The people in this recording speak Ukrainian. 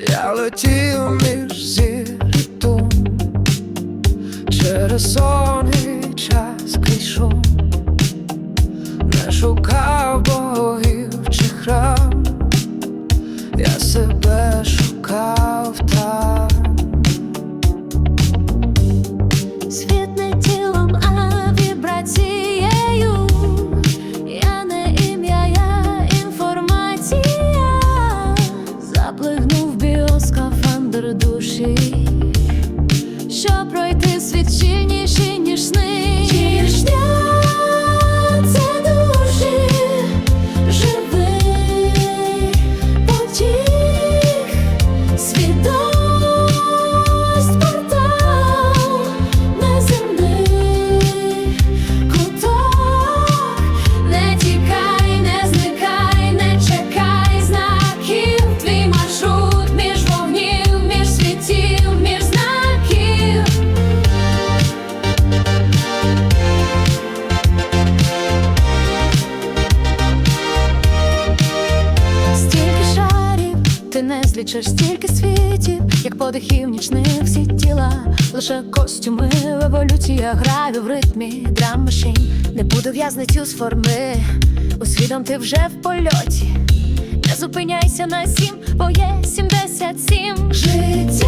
Я летів між зір Через сонний час крізь Не шукав богів чи храм. Я себе шукав там портал, ти стільки світів, як подихів нічних всі тіла, лише костюми в еволюція граю в ритмі. Драм машин Не буду в'язницю з форми, усвідом ти вже в польоті. Не зупиняйся на сім, бо є 77 Життя